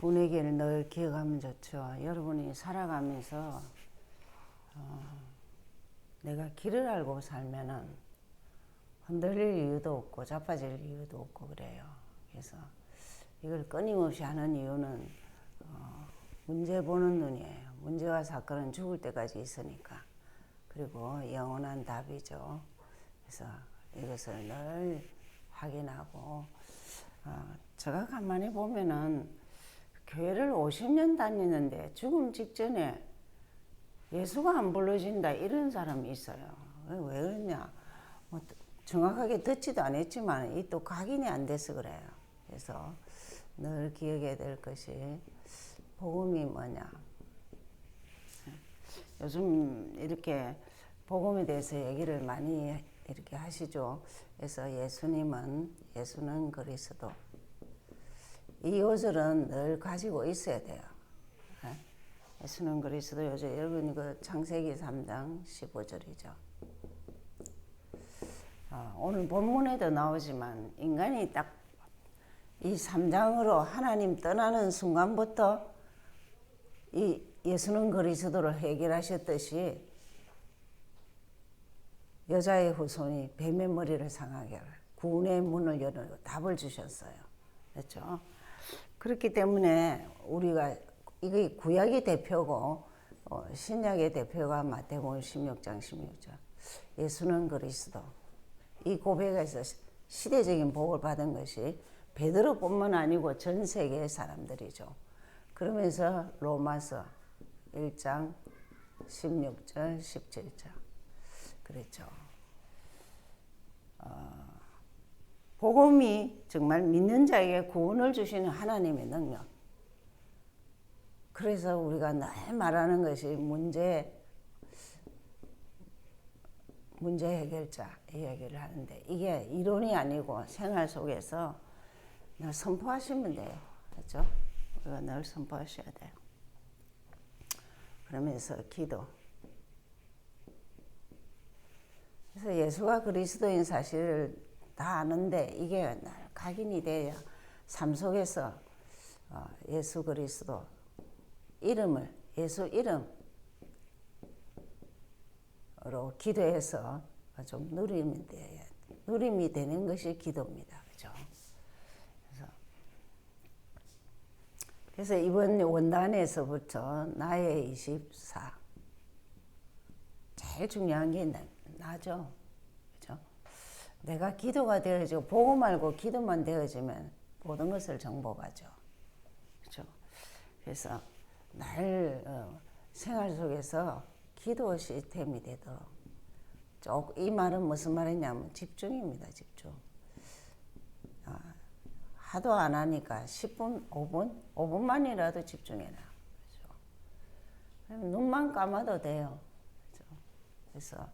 군의 길을 늘 기억하면 좋죠. 여러분이 살아가면서 어, 내가 길을 알고 살면은 흔들릴 이유도 없고 자빠질 이유도 없고 그래요. 그래서 이걸 끊임없이 하는 이유는 어, 문제 보는 눈이에요. 문제와 사건은 죽을 때까지 있으니까. 그리고 영원한 답이죠. 그래서 이것을 늘 확인하고 어, 제가 가만히 보면은 교회를 50년 다니는데 죽음 직전에 예수가 안 불러진다 이런 사람이 있어요. 왜 그러냐? 뭐 정확하게 듣지도 않았지만 이 또 각인이 안 돼서 그래요. 그래서 늘 기억해야 될 것이 복음이 뭐냐? 요즘 이렇게 복음에 대해서 얘기를 많이 이렇게 하시죠. 그래서 예수님은 예수는 그리스도. 이 요절은 늘 가지고 있어야 돼요. 예? 예수는 그리스도 요절 여러분 이거 창세기 3장 15절이죠. 어, 오늘 본문에도 나오지만 인간이 딱 이 3장으로 하나님 떠나는 순간부터 이 예수는 그리스도를 해결하셨듯이 여자의 후손이 뱀의 머리를 상하게 할 구원의 문을 열어 답을 주셨어요. 그렇죠? 그렇기 때문에 우리가 이게 구약의 대표고 어, 신약의 대표가 마태복음 16장 16절. 예수는 그리스도. 이 고백에서 시대적인 복을 받은 것이 베드로뿐만 아니고 전 세계의 사람들이죠. 그러면서 로마서 1장 16절 17절 그랬죠. 어, 복음이 정말 믿는 자에게 구원을 주시는 하나님의 능력. 그래서 우리가 늘 말하는 것이 문제 문제 해결자 이야기를 하는데 이게 이론이 아니고 생활 속에서 늘 선포하시면 돼요. 그렇죠? 우리가 늘 선포하셔야 돼요. 그러면서 기도. 그래서 예수가 그리스도인 사실을 다 아는데 이게 날 각인이 돼야 삶 속에서 어, 예수 그리스도 이름을 예수 이름으로 기도해서 좀 누리면 돼 누림이 되는 것이 기도입니다. 그죠? 그래서 그래서 이번 원단에서부터 나의 24 제일 중요한 게 나 죠. 그죠? 내가 기도가 되어지고 보고 말고 기도만 되어지면 모든 것을 정복하죠. 그죠? 그래서 날 어, 생활 속에서 기도 시스템이 되도록 쭉, 이 말은 무슨 말이냐면 집중입니다, 집중. 아, 하도 안 하니까 10분, 5분, 5분만이라도 집중해라. 그죠? 눈만 감아도 돼요. 그죠? 그래서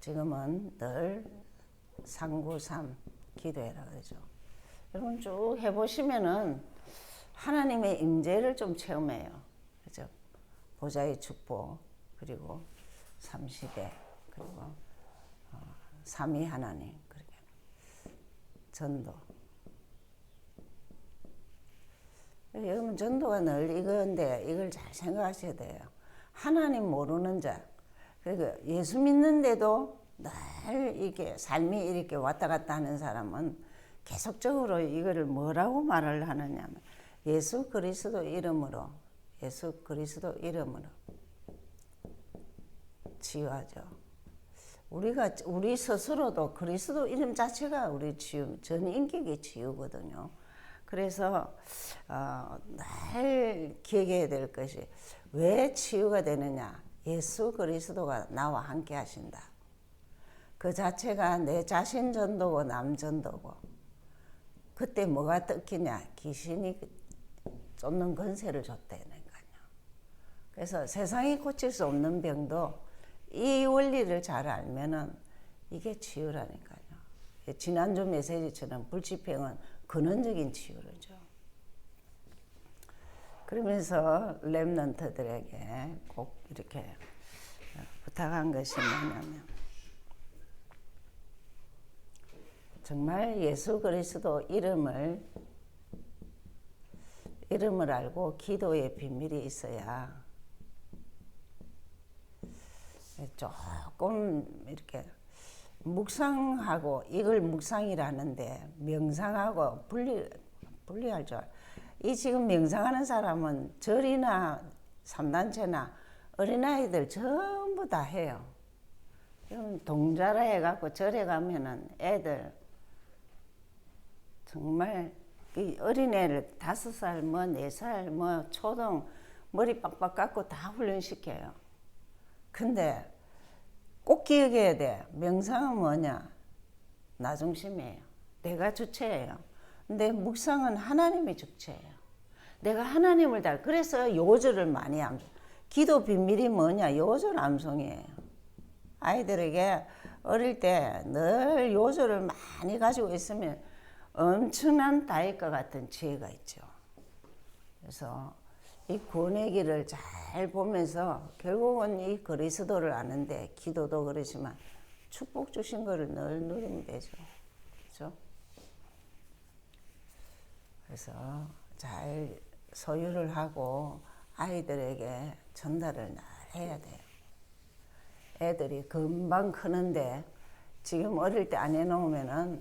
지금은 늘 393 기도해라 그러죠. 여러분 쭉 해보시면은 하나님의 임재를 좀 체험해요. 그죠? 보좌의 축복 그리고 삼시대 그리고 어, 삼위 하나님 그렇게 전도. 여러분 전도가 늘 이건데 이걸 잘 생각하셔야 돼요. 하나님 모르는 자 그리고 예수 믿는데도 늘 이게 삶이 이렇게 왔다 갔다 하는 사람은 계속적으로 이거를 뭐라고 말을 하느냐면 예수 그리스도 이름으로 예수 그리스도 이름으로 치유하죠. 우리가 우리 스스로도 그리스도 이름 자체가 우리 치유 전 인격의 치유거든요. 그래서 어, 늘 기억해야 될 것이 왜 치유가 되느냐? 예수 그리스도가 나와 함께 하신다. 그 자체가 내 자신 전도고 남 전도고 그때 뭐가 뜯기냐? 귀신이 쫓는 건세를 줬다니까요. 그래서 세상이 고칠 수 없는 병도 이 원리를 잘 알면은 이게 치유라니까요. 지난주 메시지처럼 불치병은 근원적인 치유죠. 그러면서 랩런트들에게 꼭 이렇게 부탁한 것이 뭐냐면 정말 예수 그리스도 이름을 이름을 알고 기도의 비밀이 있어야 조금 이렇게 묵상하고 이걸 묵상이라는데 명상하고 분리 분리할 줄. 알- 이 지금 명상하는 사람은 절이나 삼단체나 어린아이들 전부 다 해요. 그럼 동자라 해갖고 절에 가면은 애들 정말 이 어린애를 다섯 살, 뭐 네 살, 뭐 초등 머리 빡빡 깎고 다 훈련시켜요. 근데 꼭 기억해야 돼. 명상은 뭐냐? 나 중심이에요. 내가 주체예요. 근데 묵상은 하나님이 주체예요. 내가 하나님을 달. 그래서 요절을 많이 암. 기도 비밀이 뭐냐? 요절 암송이에요. 아이들에게 어릴 때 늘 요절을 많이 가지고 있으면 엄청난 다이과 같은 지혜가 있죠. 그래서 이 길을 잘 보면서 결국은 이 그리스도를 아는데 기도도 그러지만 축복 주신 거를 늘 누리면 되죠. 그렇죠? 그래서 잘 소유를 하고 아이들에게 전달을 잘 해야 돼요. 애들이 금방 크는데 지금 어릴 때 안 해놓으면은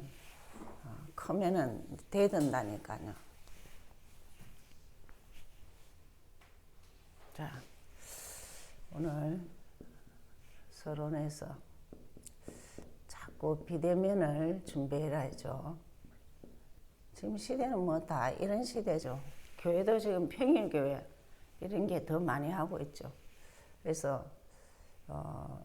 어, 크면은 대든다니까요. 자, 오늘 서론에서 자꾸 비대면을 준비해라 했죠. 지금 시대는 뭐 다 이런 시대죠. 교회도 지금 평일교회 이런 게 더 많이 하고 있죠. 그래서 어,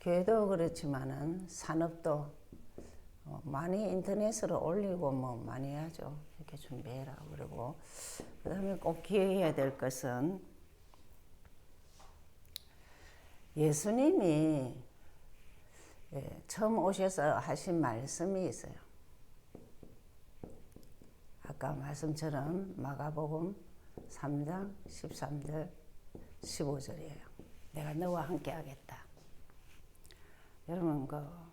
교회도 그렇지만은 산업도 어, 많이 인터넷으로 올리고 뭐 많이 하죠. 이렇게 준비해라 그러고 그 다음에 꼭 기억해야 될 것은 예수님이 예, 처음 오셔서 하신 말씀이 있어요. 아까 말씀처럼 마가복음 3장 13절 15절이에요. 내가 너와 함께 하겠다. 여러분 그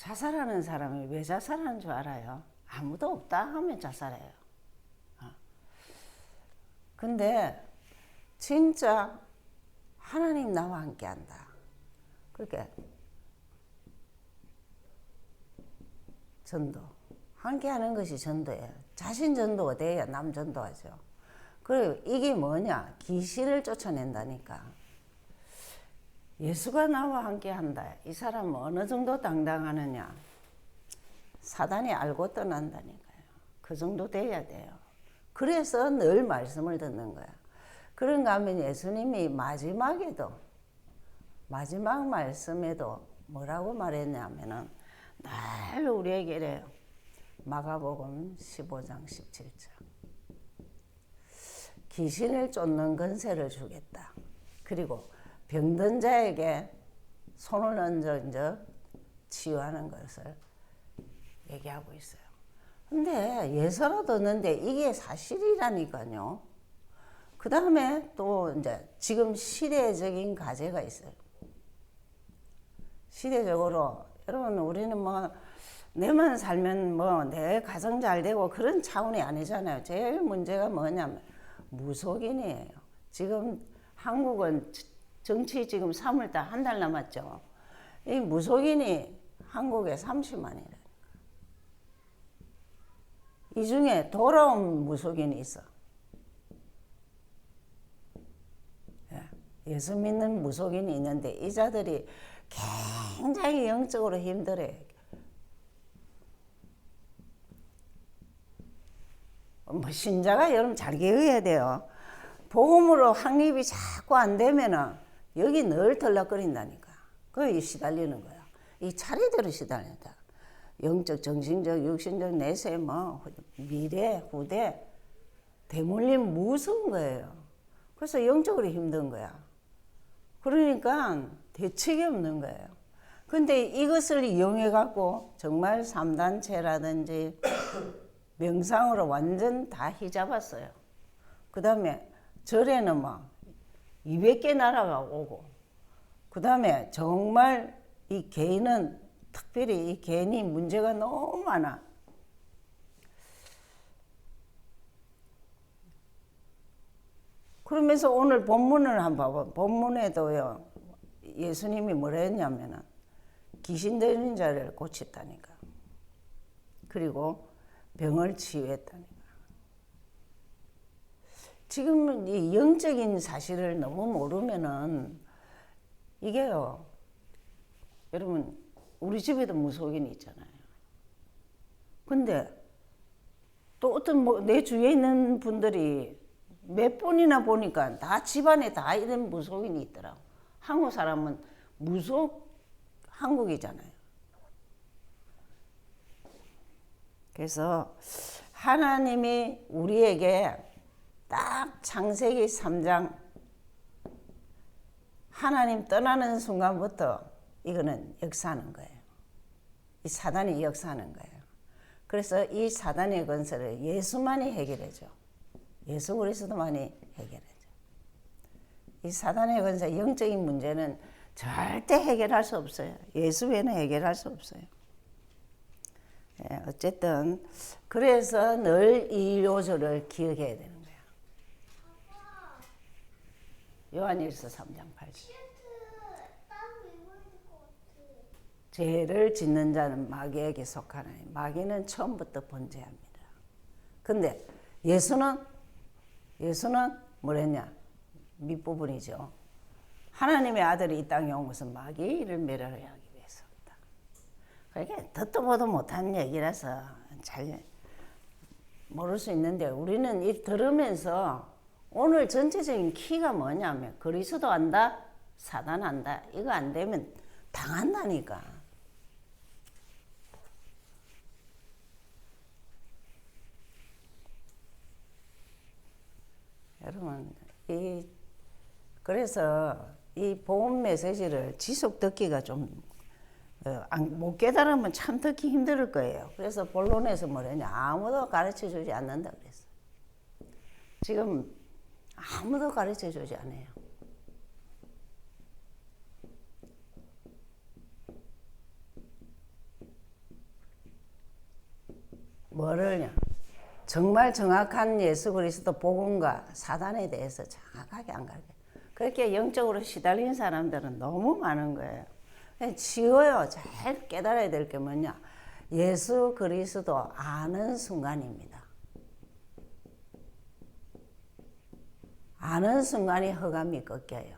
자살하는 사람이 왜 자살하는 줄 알아요? 아무도 없다 하면 자살해요. 어. 근데 진짜 하나님 나와 함께 한다. 그렇게 전도. 함께 하는 것이 전도예요. 자신 전도가 돼야 남 전도하죠. 그리고 이게 뭐냐? 귀신을 쫓아낸다니까. 예수가 나와 함께 한다. 이 사람은 어느 정도 당당하느냐? 사단이 알고 떠난다니까요. 그 정도 돼야 돼요. 그래서 늘 말씀을 듣는 거야. 그런가 하면 예수님이 마지막에도, 마지막 말씀에도 뭐라고 말했냐면은 늘 우리에게 이래요. 마가복음 15장 17절. 귀신을 쫓는 건세를 주겠다. 그리고 병든 자에게 손을 얹어 치유하는 것을 얘기하고 있어요. 근데 예서로 듣는데 이게 사실이라니까요. 그 다음에 또 이제 지금 시대적인 과제가 있어요. 시대적으로 여러분 우리는 뭐 내만 살면 뭐 내 가정 잘 되고 그런 차원이 아니잖아요. 제일 문제가 뭐냐면 무속인이에요. 지금 한국은 정치 지금 3월 달 한 달 남았죠. 이 무속인이 한국에 30만이래. 이 중에 돌아온 무속인이 있어. 예, 예수 믿는 무속인이 있는데 이 자들이 굉장히 영적으로 힘들어요. 뭐 신자가 여러분 잘 기억해야 돼요. 복음으로 확립이 자꾸 안 되면은 여기 늘 덜락거린다니까. 그게 시달리는 거야. 이 차례대로 시달린다. 영적, 정신적, 육신적, 내세, 뭐 미래, 후대 대물림 무서운 거예요. 그래서 영적으로 힘든 거야. 그러니까 대책이 없는 거예요. 근데 이것을 이용해 갖고 정말 삼단체라든지 명상으로 완전 다 휘잡았어요. 그 다음에 절에는 막 200개 나라가 오고, 그 다음에 정말 이 개인은 특별히 이 개인이 문제가 너무 많아. 그러면서 오늘 본문을 한번 봐봐. 본문에도요, 예수님이 뭐라 했냐면은, 귀신 들린 자를 고쳤다니까. 그리고 병을 치유했다니까. 지금 이 영적인 사실을 너무 모르면은, 이게요, 여러분, 우리 집에도 무속인이 있잖아요. 근데 또 어떤 뭐 내 주위에 있는 분들이 몇 번이나 보니까 다 집안에 다 이런 무속인이 있더라고. 한국 사람은 무속 한국이잖아요. 그래서 하나님이 우리에게 딱 창세기 3장 하나님 떠나는 순간부터 이거는 역사하는 거예요. 이 사단이 역사하는 거예요. 그래서 이 사단의 건설을 예수만이 해결해줘. 예수 그리스도만이 해결해줘. 이 사단의 건설 영적인 문제는 절대 해결할 수 없어요. 예수 외에는 해결할 수 없어요. 예, 어쨌든 그래서 늘 이 요소를 기억해야 되는 거야. 요 한일서 3장 8절. 죄를 짓는 자는 마귀에게 속하나니 마귀는 처음부터 번제합니다. 근데 예수는 예수는 뭐랬냐? 밑부분이죠. 하나님의 아들이 이 땅에 온 것은 마귀를 멸하려 하기 위해서다. 그게 듣도 보도 못한 얘기라서 잘 모를 수 있는데 우리는 이 들으면서 오늘 전체적인 키가 뭐냐면 그리스도 안다, 사단 안다. 이거 안 되면 당한다니까. 여러분, 이 그래서 이 보험 메시지를 지속 듣기가 좀, 어, 깨달으면 참 듣기 힘들 거예요. 그래서 본론에서 뭐랬냐. 아무도 가르쳐 주지 않는다 그랬어. 지금 아무도 가르쳐 주지 않아요. 뭐를냐? 정말 정확한 예수 그리스도 복음과 사단에 대해서 정확하게 안 가르쳐. 그렇게 영적으로 시달린 사람들은 너무 많은 거예요. 지워요. 잘 깨달아야 될 게 뭐냐? 예수 그리스도 아는 순간입니다. 아는 순간이 허감이 꺾여요.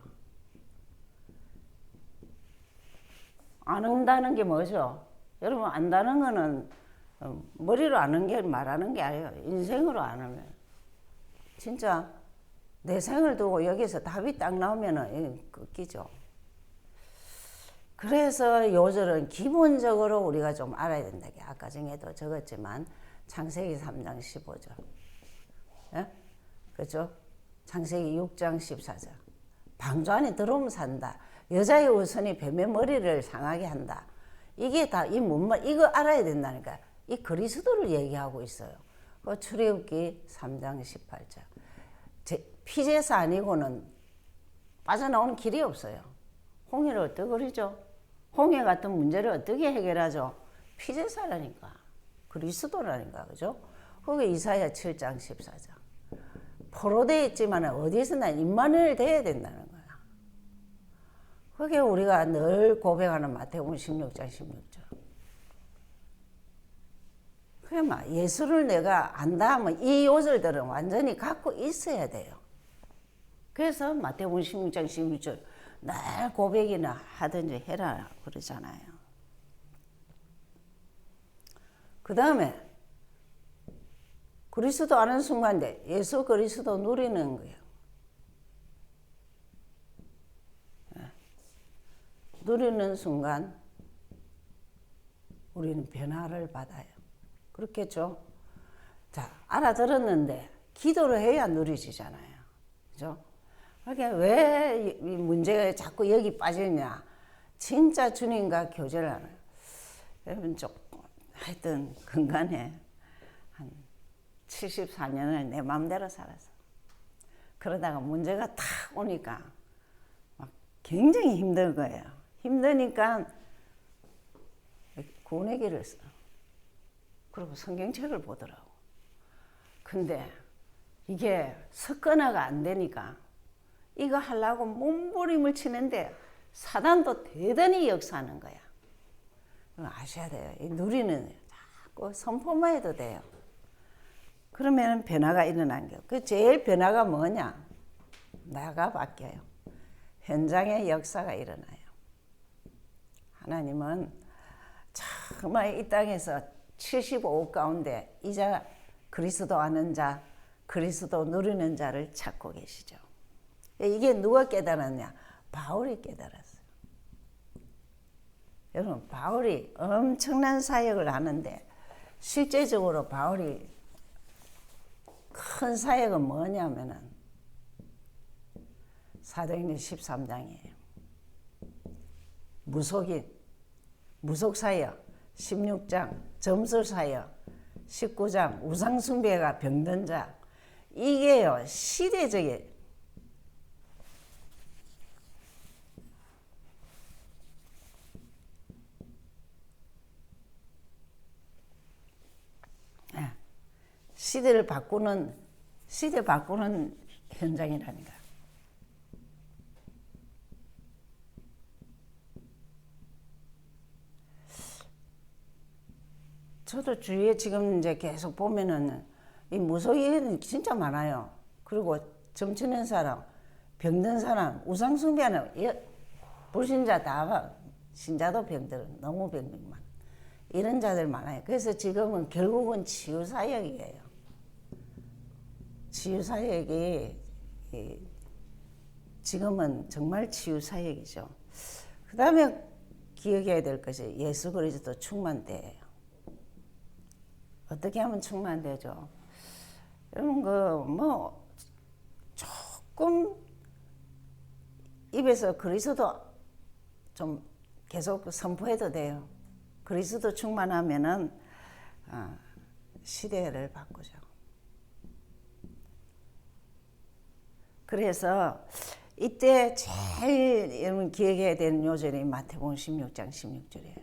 안다는 게 뭐죠? 여러분 안다는 거는 어, 머리로 아는 게 말하는 게 아니에요. 인생으로 아는 진짜 내 생을 두고 여기서 답이 딱 나오면은 끊기죠. 그래서 요절은 기본적으로 우리가 좀 알아야 된다. 아까 전에도 적었지만 창세기 3장 15절. 예? 그죠? 창세기 6장 14절. 방주 안에 들어오면 산다. 여자의 우선이 뱀의 머리를 상하게 한다. 이게 다이 문말 이거 알아야 된다니까. 이 그리스도를 얘기하고 있어요. 그 출애굽기 3장 18절. 제, 피제사 아니고는 빠져나오는 길이 없어요. 홍해를 어떻게 그리죠? 홍해 같은 문제를 어떻게 해결하죠? 피제사라니까. 그리스도라니까. 그죠? 그게 이사야 7장 14절. 포로되어 있지만 어디서나 임만을 돼야 된다는 거야. 그게 우리가 늘 고백하는 마태복음 16장 16절. 그래 막 예수를 내가 안다 하면 이 요절들은 완전히 갖고 있어야 돼요. 그래서 마태복음 16장 16절 날 고백이나 하든지 해라 그러잖아요. 그 다음에 그리스도 아는 순간인데 예수 그리스도 누리는 거예요. 누리는 순간 우리는 변화를 받아요. 그렇겠죠? 자, 알아들었는데 기도를 해야 누리지잖아요. 그죠? 그러니까 왜 이 문제가 자꾸 여기 빠지냐? 진짜 주님과 교제를 하는. 여러분, 좀, 하여튼, 한 74년을 내 마음대로 살았어. 그러다가 문제가 탁 오니까 막 굉장히 힘든 거예요. 힘드니까 길을 써. 그리고 성경책을 보더라고. 근데 이게 습관화가 안 되니까 이거 하려고 몸부림을 치는데 사단도 대단히 역사하는 거야. 아셔야 돼요. 이 누리는 자꾸 선포만 해도 돼요. 그러면 변화가 일어난 거예요. 그 제일 변화가 뭐냐? 나가 바뀌어요. 현장의 역사가 일어나요. 하나님은 정말 이 땅에서 75억 가운데 이자 그리스도 아는 자, 그리스도 누리는 자를 찾고 계시죠. 이게 누가 깨달았냐? 바울이 깨달았어요. 여러분, 바울이 엄청난 사역을 하는데 실제적으로 바울이 큰 사역은 뭐냐면은 사도행전 13장이에요. 무속인, 무속사역, 16장, 점술사역, 19장, 우상숭배가 병든 자. 이게요, 시대적인 예, 시대를 바꾸는 시대 바꾸는 현장이라니까. 저도 주위에 지금 이제 계속 보면은 이 무속인은 진짜 많아요. 그리고 점치는 사람, 병든 사람, 우상숭배하는 예, 불신자 다 봐. 신자도 병들은 너무 병들만 이런 자들 많아요. 그래서 지금은 결국은 치유 사역이에요. 치유 사역이 이, 지금은 정말 치유 사역이죠. 그 다음에 기억해야 될 것이 예수 그리스도 충만대예요. 어떻게 하면 충만되죠? 여러분 그뭐 조금 입에서 그리스도 좀 계속 선포해도 돼요. 그리스도 충만하면은 어, 시대를 바꾸죠. 그래서 이때 제일 여러분 기억해야 되는 요절이 마태복음 16장 16절이에요.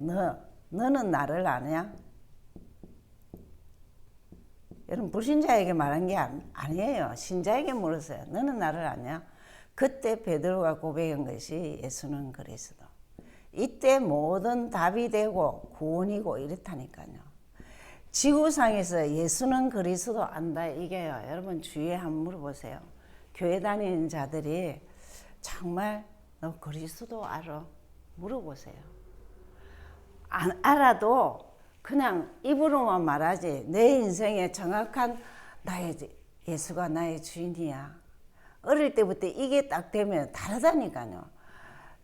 너 너는 나를 아냐? 여러분 불신자에게 말한 게 아니에요. 신자에게 물었어요. 너는 나를 아냐? 그때 베드로가 고백한 것이 예수는 그리스도. 이때 모든 답이 되고 구원이고 이렇다니까요. 지구상에서 예수는 그리스도 안다 이게요. 여러분 주위에 한번 물어보세요. 교회 다니는 자들이 정말 너 그리스도 알아? 물어보세요. 안 알아도 그냥 입으로만 말하지 내 인생에 정확한 나의 예수가 나의 주인이야. 어릴 때부터 이게 딱 되면 다르다니까요.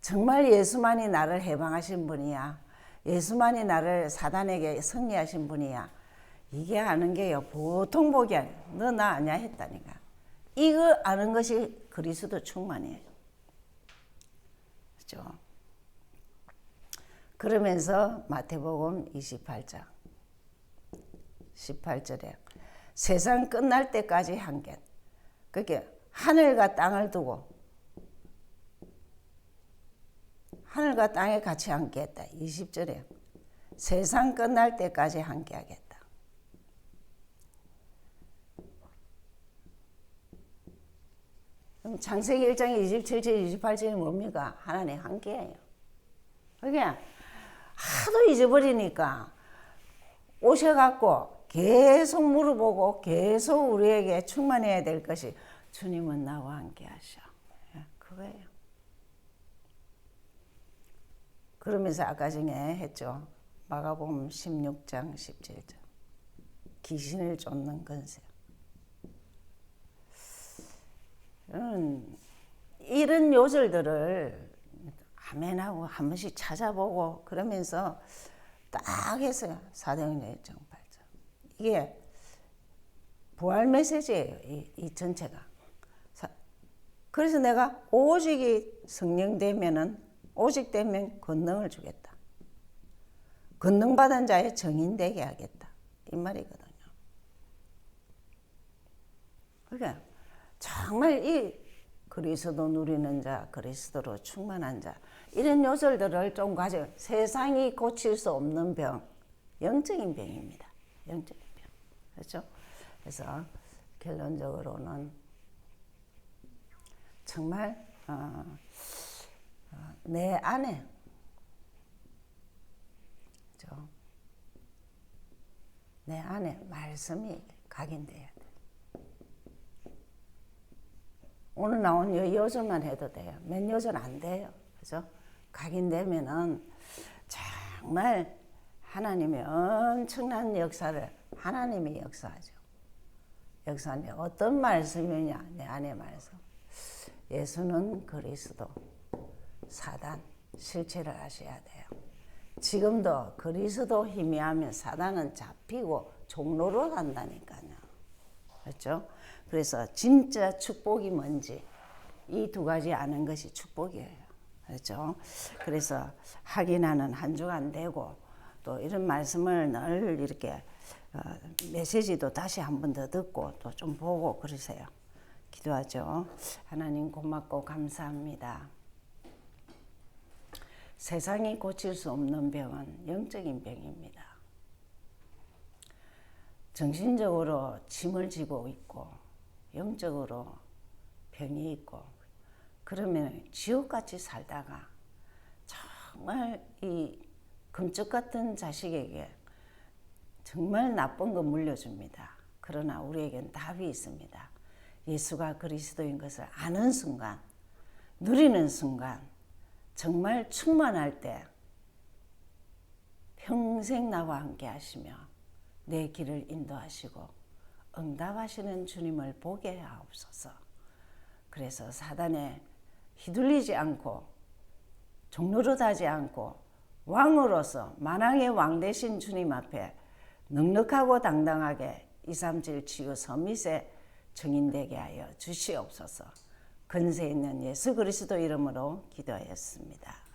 정말 예수만이 나를 해방하신 분이야. 예수만이 나를 사단에게 승리하신 분이야. 이게 아는 게요. 보통 복이 아니야. 너 나 아냐 했다니까. 이거 아는 것이 그리스도 충만이에요. 그죠? 그러면서 마태복음 28장 18절에 세상 끝날 때까지 한견. 그게 하늘과 땅을 두고 하늘과 땅에 같이 함께 했다. 20절에 세상 끝날 때까지 함께 하겠다. 그럼 창세기 1장 27절 28절이 뭡니까? 하나님 함께해요. 그게 하도 잊어버리니까 오셔갖고 계속 물어보고 계속 우리에게 충만해야 될 것이 주님은 나와 함께 하셔. 예, 그거예요. 그러면서 아까 전에 했죠. 마가복음 16장 17절. 귀신을 쫓는 건세. 이런 요절들을 아멘하고 한 번씩 찾아보고 그러면서 딱 했어요. 사도행전 1장 8절. 이게 부활 메시지예요. 이, 이 전체가. 그래서 내가 오직이 성령되면은 오직 되면 권능을 주겠다. 권능 받은 자의 정인 되게 하겠다. 이 말이거든요. 그러니까 정말 이 그리스도 누리는 자, 그리스도로 충만한 자 이런 요절들을 좀 가져 세상이 고칠 수 없는 병, 영적인 병입니다. 영적인 병, 그렇죠? 그래서 결론적으로는 정말 어, 어, 내 안에 그죠? 내 안에 말씀이 각인돼야 돼. 오늘 나온 요 요절만 해도 돼요. 몇 요절 안 돼요. 그죠? 각인되면은 정말 하나님의 엄청난 역사를 하나님이 역사하죠. 역사는 어떤 말씀이냐? 내 안의 말씀. 예수는 그리스도, 사단 실체를 아셔야 돼요. 지금도 그리스도 희미하면 사단은 잡히고 종로로 간다니까요. 그렇죠? 그래서 진짜 축복이 뭔지 이 두 가지 아는 것이 축복이에요. 그렇죠? 그래서 확인하는 한 주간 되고 또 이런 말씀을 늘 이렇게 어, 메시지도 다시 한 번 더 듣고 또 좀 보고 그러세요. 기도하죠. 하나님 고맙고 감사합니다. 세상이 고칠 수 없는 병은 영적인 병입니다. 정신적으로 짐을 지고 있고 영적으로 병이 있고 그러면 지옥같이 살다가 정말 이 금쪽 같은 자식에게 정말 나쁜 거 물려줍니다. 그러나 우리에겐 답이 있습니다. 예수가 그리스도인 것을 아는 순간, 누리는 순간, 정말 충만할 때 평생 나와 함께 하시며 내 길을 인도하시고 응답하시는 주님을 보게 하옵소서. 그래서 사단에 휘둘리지 않고 종로로하지 않고 왕으로서 만왕의 왕 되신 주님 앞에 넉넉하고 당당하게 237 치유 서밋에 증인되게 하여 주시옵소서. 근세 있는 예수 그리스도 이름으로 기도하였습니다.